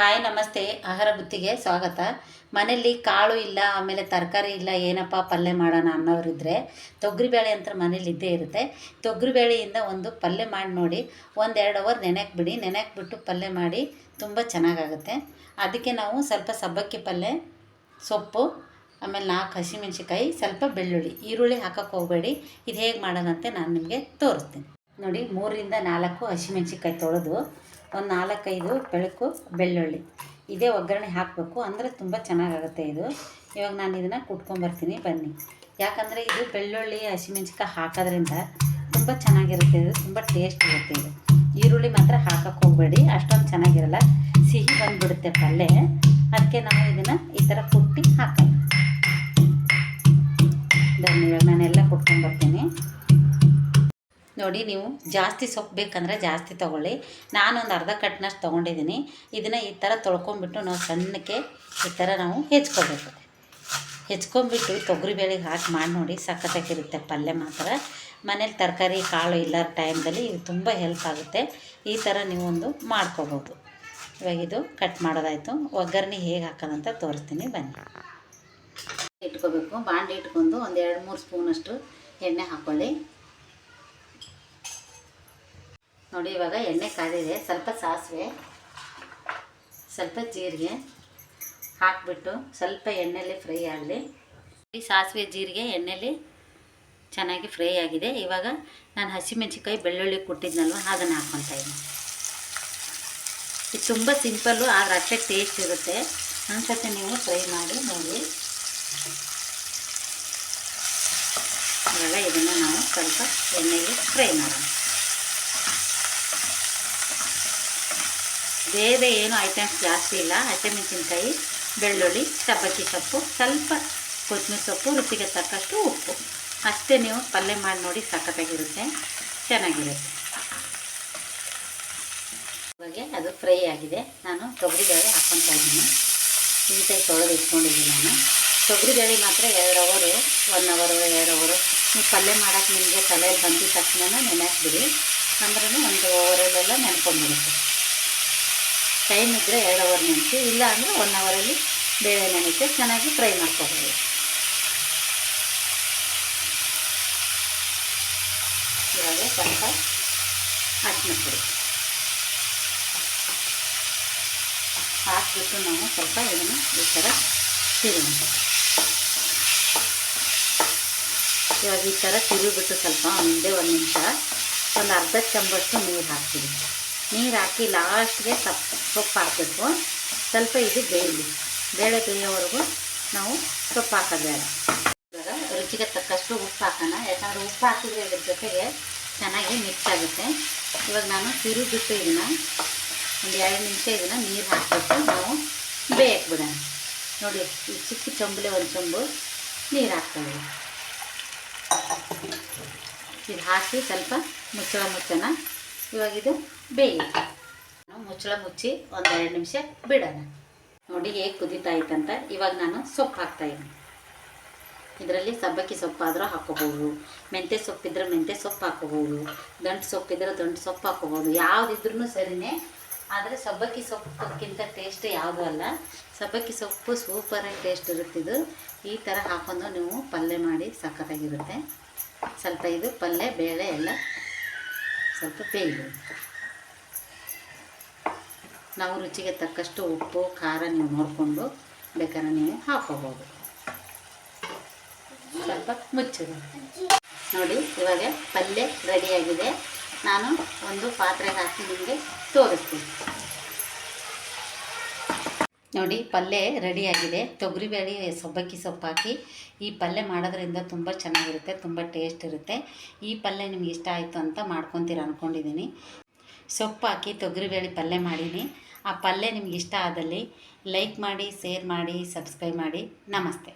Hi, ನಮಸ್ತೆ. ಆಹಾರ ಬುತ್ತಿಗೆ ಸ್ವಾಗತ. ಮನೆಯಲ್ಲಿ ಕಾಳು ಇಲ್ಲ, ಆಮೇಲೆ ತರಕಾರಿ ಇಲ್ಲ, ಏನಪ್ಪ ಪಲ್ಯ ಮಾಡೋಣ ಅನ್ನೋರಿದ್ದರೆ ತೊಗರಿಬೇಳೆ ಅಂತ ಮನೇಲಿ ಇದ್ದೇ ಇರುತ್ತೆ. ತೊಗರಿಬೇಳೆಯಿಂದ ಒಂದು ಪಲ್ಯ ಮಾಡಿ ನೋಡಿ. ಒಂದೆರಡು ಅವರ್ ನೆನೆಕ್ಬಿಡಿ ಬಿಡಿ. ನೆನೆಯಕ್ಕೆ ಬಿಟ್ಟು ಪಲ್ಯ ಮಾಡಿ ತುಂಬ ಚೆನ್ನಾಗಾಗುತ್ತೆ. ಅದಕ್ಕೆ ನಾವು ಸ್ವಲ್ಪ ಸಬ್ಬಕ್ಕಿ ಪಲ್ಯ, ಸೊಪ್ಪು, ಆಮೇಲೆ ನಾಲ್ಕು ಹಸಿಮೆಣ್ಸಿಕಾಯಿ ಸ್ವಲ್ಪ ಬೆಳ್ಳುಳ್ಳಿ. ಈರುಳ್ಳಿ ಹಾಕೋಕ್ಕೆ ಹೋಗಬೇಡಿ. ಇದು ಹೇಗೆ ಮಾಡೋದಂತೆ ನಾನು ನಿಮಗೆ ತೋರಿಸ್ತೀನಿ. ನೋಡಿ, ಮೂರರಿಂದ ನಾಲ್ಕು ಹಸಿಮೆಣ್ಸಿಕಾಯಿ ತೊಳೆದು ಒಂದು ನಾಲ್ಕೈದು ಬೆಳಕು, ಬೆಳ್ಳುಳ್ಳಿ. ಇದೇ ಒಗ್ಗರಣೆ ಹಾಕಬೇಕು. ಅಂದರೆ ತುಂಬ ಚೆನ್ನಾಗಾಗುತ್ತೆ ಇದು. ಇವಾಗ ನಾನು ಇದನ್ನು ಕುಟ್ಕೊಂಬರ್ತೀನಿ ಬನ್ನಿ. ಯಾಕಂದರೆ ಇದು ಬೆಳ್ಳುಳ್ಳಿ ಹಸಿಮೆಣ್ಸಿಕಾಯಿ ಹಾಕೋದ್ರಿಂದ ತುಂಬ ಚೆನ್ನಾಗಿರುತ್ತೆ ಇದು. ತುಂಬ ಟೇಸ್ಟ್ ಇರುತ್ತೆ ಇದು. ಈರುಳ್ಳಿ ಮಾತ್ರ ಹಾಕಕ್ಕೆ ಹೋಗಬೇಡಿ. ಅಷ್ಟೊಂದು ಚೆನ್ನಾಗಿರಲ್ಲ. ಸಿಹಿ ಬಂದುಬಿಡುತ್ತೆ ಪಲ್ಯ ಅದಕ್ಕೆ ನಾವು ಇದನ್ನು ಈ ಥರ ಕುಟ್ಟಿ ಹಾಕೋಣ. ಬನ್ನಿ, ಇವಾಗ ನಾನೆಲ್ಲ ಕುಟ್ಕೊಂಬರ್ತೀನಿ ನೋಡಿ ನೀವು ಜಾಸ್ತಿ ಸೊಪ್ಪು ಬೇಕಂದರೆ ಜಾಸ್ತಿ ತೊಗೊಳ್ಳಿ. ನಾನೊಂದು ಅರ್ಧ ಕಟ್ನಷ್ಟು ತೊಗೊಂಡಿದ್ದೀನಿ. ಇದನ್ನು ಈ ಥರ ತೊಳ್ಕೊಂಬಿಟ್ಟು ನಾವು ಸಣ್ಣಕ್ಕೆ ಈ ಥರ ನಾವು ಹೆಚ್ಕೋಬೇಕು. ಹೆಚ್ಕೊಂಬಿಟ್ಟು ತೊಗರಿಬೇಳೆಗೆ ಹಾಕಿ ಮಾಡಿ ನೋಡಿ, ಸಖತ್ತಾಗಿರುತ್ತೆ ಪಲ್ಯ ಮಾತ್ರ. ಮನೇಲಿ ತರಕಾರಿ, ಕಾಳು ಇಲ್ಲದ ಟೈಮ್ದಲ್ಲಿ ಇದು ತುಂಬ ಹೆಲ್ಪ್ ಆಗುತ್ತೆ. ಈ ಥರ ಒಂದು ಮಾಡ್ಕೋಬೋದು. ಇವಾಗ ಇದು ಕಟ್ ಮಾಡೋದಾಯಿತು. ಒಗ್ಗರಣೆ ಹೇಗೆ ಹಾಕೋದಂತ ತೋರಿಸ್ತೀನಿ, ಬನ್ನಿ. ಇಟ್ಕೋಬೇಕು. ಬಾಂಡೆ ಇಟ್ಕೊಂಡು ಒಂದು ಎರಡು ಮೂರು ಸ್ಪೂನಷ್ಟು ಎಣ್ಣೆ ಹಾಕ್ಕೊಳ್ಳಿ ನೋಡಿ, ಇವಾಗ ಎಣ್ಣೆ ಕಾದಿದೆ. ಸ್ವಲ್ಪ ಸಾಸಿವೆ, ಸ್ವಲ್ಪ ಜೀರಿಗೆ ಹಾಕಿಬಿಟ್ಟು ಸ್ವಲ್ಪ ಎಣ್ಣೆಲಿ ಫ್ರೈ ಆಗಲಿ. ಈ ಸಾಸಿವೆ, ಜೀರಿಗೆ ಎಣ್ಣೆಲಿ ಚೆನ್ನಾಗಿ ಫ್ರೈ ಆಗಿದೆ. ಇವಾಗ ನಾನು ಹಸಿಮೆಣ್ಸಿಕಾಯಿ ಬೆಳ್ಳುಳ್ಳಿ ಕೊಟ್ಟಿದ್ನಲ್ವ, ಅದನ್ನು ಹಾಕ್ಕೊತಾ ಇದ್ದೀನಿ. ಇದು ತುಂಬ ಸಿಂಪಲ್ಲು ಆದರೆ ಅಷ್ಟೇ ಟೇಸ್ಟ್ ಇರುತ್ತೆ. ಒಂದ್ಸತಿ ನೀವು ಫ್ರೈ ಮಾಡಿ, ನೋಡಿ. ಇವಾಗ ಇದನ್ನು ನಾವು ಸ್ವಲ್ಪ ಎಣ್ಣೆಗೆ ಫ್ರೈ ಮಾಡೋಣ. ಬೇರೆ ಏನು ಐಟಮ್ಸ್ ಜಾಸ್ತಿ ಇಲ್ಲ. ಹಸಿಮೆಣಸಿನ್ಕಾಯಿ ಬೆಳ್ಳುಳ್ಳಿ ಸಬ್ಬಕ್ಕಿ ಸೊಪ್ಪು, ಸ್ವಲ್ಪ ಕೊತ್ತಂಬರಿ ಸೊಪ್ಪು, ರುಚಿಗೆ ತಕ್ಕಷ್ಟು ಉಪ್ಪು. ಅಷ್ಟೇ ನೀವು ಪಲ್ಯ ಮಾಡಿ ನೋಡಿ ಸಖತ್ತಾಗಿರುತ್ತೆ, ಚೆನ್ನಾಗಿರುತ್ತೆ. ಇವಾಗ ಅದು ಫ್ರೈ ಆಗಿದೆ. ನಾನು ತೊಗರಿಬೇಳೆ ಹಾಕ್ಕೊತಾ ಇದ್ದೀನಿ. ನೀಟಾಗಿ ತೊಳೆದು ಇಟ್ಕೊಂಡಿದ್ದೀನಿ ನಾನು. ತೊಗರಿಬೇಳೆ ಮಾತ್ರ ಎರಡು ಅವರು ಒನ್ ಅವರು ಎರಡು ಅವರು ನೀವು ಪಲ್ಯ ಮಾಡೋಕ್ಕೆ ನಿಮಗೆ ತಲೆಯಲ್ಲಿ ಬಂದಿದ ತಕ್ಷಣ ನೆನೆಹಾಕ್ಬಿಡಿ ಅಂದ್ರೂ ಒಂದು ಓವರಲ್ಲೆಲ್ಲ ನೆನ್ಕೊಂಡ್ಬಿಡುತ್ತೆ ಟೈಮ್ ಇದ್ದರೆ ಎರಡು ಅವರ್ ನೆನೆಸಿ ಇಲ್ಲ ಅಂದರೆ ಒನ್ ಅವರಲ್ಲಿ ಬೇಳೆ ನೆನೆಸಿ ಚೆನ್ನಾಗಿ ಫ್ರೈ ಮಾಡ್ಕೋಬೋದು. ಇವಾಗ ಸ್ವಲ್ಪ ಅರಿಶಿನ ಪುಡಿ ಹಾಕಿಬಿಟ್ಟು ನಾವು ಸ್ವಲ್ಪ ಇದನ್ನು ಈ ಥರ ತಿರುಗಿ ಇವಾಗ ಈ ಥರ ತಿರುಗಿಬಿಟ್ಟು ಸ್ವಲ್ಪ ಒಂದೇ ಒಂದು ನಿಮಿಷ, ಒಂದು ಅರ್ಧ ಚಮಚ ನೀರು ಹಾಕ್ತೀವಿ. ನೀರು ಹಾಕಿ ಲಾಸ್ಟ್ಗೆ ಸೊಪ್ಪು ಸೊಪ್ಪು ಹಾಕಬೇಕು. ಸ್ವಲ್ಪ ಇದು ಬೇಯಲಿ ಬೇಳೆ ಬೇಯೋವರೆಗೂ ನಾವು ಸೊಪ್ಪು ಹಾಕೋದು ಇವಾಗ ರುಚಿಗೆ ತಕ್ಕಷ್ಟು ಉಪ್ಪು ಹಾಕೋಣ. ಯಾಕಂದರೆ ಉಪ್ಪು ಹಾಕಿದ್ರೆ ಇದ್ರ ಜೊತೆಗೆ ಚೆನ್ನಾಗಿ ಮಿಕ್ಸ್ ಆಗುತ್ತೆ. ಇವಾಗ ನಾನು ತಿರುಗಿಬಿಟ್ಟು ಇದನ್ನು ಒಂದು ಎರಡು ನಿಮಿಷ ಇದನ್ನು ನೀರು ಹಾಕಿಬಿಟ್ಟು ನಾವು ಬೇಯಕ್ಕೆ ಬಿಡೋಣ. ನೋಡಿ, ಈ ಚಿಕ್ಕ ಚೊಂಬಲೆ ಒಂದು ಚೊಂಬು ನೀರು ಹಾಕ್ತೀವಿ ಇದು. ಹಾಕಿ ಸ್ವಲ್ಪ ಮುಚ್ಚಳ ಮುಚ್ಚೋಣ ಇವಾಗ ಇದು ಬೇಯಿ ನಾವು ಮುಚ್ಚಳ ಮುಚ್ಚಿ ಒಂದೆರಡು ನಿಮಿಷ ಬಿಡೋಣ. ನೋಡಿ ಹೇಗೆ ಕುದೀತಾ ಇತ್ತಂತ ಇವಾಗ ನಾನು ಸೊಪ್ಪು ಹಾಕ್ತಾಯಿದ್ದೀನಿ ಇದರಲ್ಲಿ ಸಬ್ಬಕ್ಕಿ ಸೊಪ್ಪಾದರೂ ಹಾಕೋಬೋದು ಮೆಂತ್ಯ ಸೊಪ್ಪಿದ್ರೆ ಮೆಂತ್ಯ ಸೊಪ್ಪು ಹಾಕೋಬೋದು ದಂಟು ಸೊಪ್ಪಿದ್ರೆ ದಂಟು ಸೊಪ್ಪು ಹಾಕೋಬೋದು ಯಾವುದಿದ್ರೂ ಸರಿಯೇ ಆದರೆ ಸಬ್ಬಕ್ಕಿ ಸೊಪ್ಪಕ್ಕಿಂತ ಟೇಸ್ಟ್ ಯಾವುದೂ ಅಲ್ಲ. ಸಬ್ಬಕ್ಕಿ ಸೊಪ್ಪು ಸೂಪರಾಗಿ ಟೇಸ್ಟ್ ಇರುತ್ತಿದ್ದು ಈ ಥರ ಹಾಕೊಂಡು ನೀವು ಪಲ್ಯ ಮಾಡಿ ಸಖತ್ತಾಗಿರುತ್ತೆ. ಸ್ವಲ್ಪ ಇದು ಪಲ್ಯ, ಬೇಳೆ ಎಲ್ಲ ಸ್ವಲ್ಪ ಬೇಯಲಿ ನಾವು ರುಚಿಗೆ ತಕ್ಕಷ್ಟು ಉಪ್ಪು, ಖಾರ ನೀವು ನೋಡಿಕೊಂಡು ಬೇಕಾದ್ರೆ ನೀವು ಹಾಕೋಬೋದು. ಸ್ವಲ್ಪ ಮುಚ್ಚಿದೆ. ನೋಡಿ, ಇವಾಗ ಪಲ್ಯ ರೆಡಿಯಾಗಿದೆ ನಾನು ಒಂದು ಪಾತ್ರೆಗೆ ಹಾಕಿ ನಿಮಗೆ ತೋರಿಸ್ತೀನಿ. ನೋಡಿ ಪಲ್ಯ ರೆಡಿಯಾಗಿದೆ ತೊಗರಿಬೇಳೆ ಸೊಬ್ಬಕ್ಕಿ ಸೊಪ್ಪು ಹಾಕಿ. ಈ ಪಲ್ಯ ಮಾಡೋದ್ರಿಂದ ತುಂಬ ಚೆನ್ನಾಗಿರುತ್ತೆ, ತುಂಬ ಟೇಸ್ಟ್ ಇರುತ್ತೆ. ಈ ಪಲ್ಯ ನಿಮ್ಗೆ ಇಷ್ಟ ಆಯಿತು ಅಂತ ಮಾಡ್ಕೊತೀರ ಅಂದ್ಕೊಂಡಿದ್ದೀನಿ ಸೊಪ್ಪು ಹಾಕಿ ತೊಗರಿಬೇಳೆ ಪಲ್ಯ ಮಾಡೀನಿ. ಆ ಪಲ್ಯ ನಿಮ್ಗೆ ಇಷ್ಟ ಆದಲ್ಲಿ ಲೈಕ್ ಮಾಡಿ ಶೇರ್ ಮಾಡಿ ಸಬ್ಸ್ಕ್ರೈಬ್ ಮಾಡಿ. ನಮಸ್ತೆ.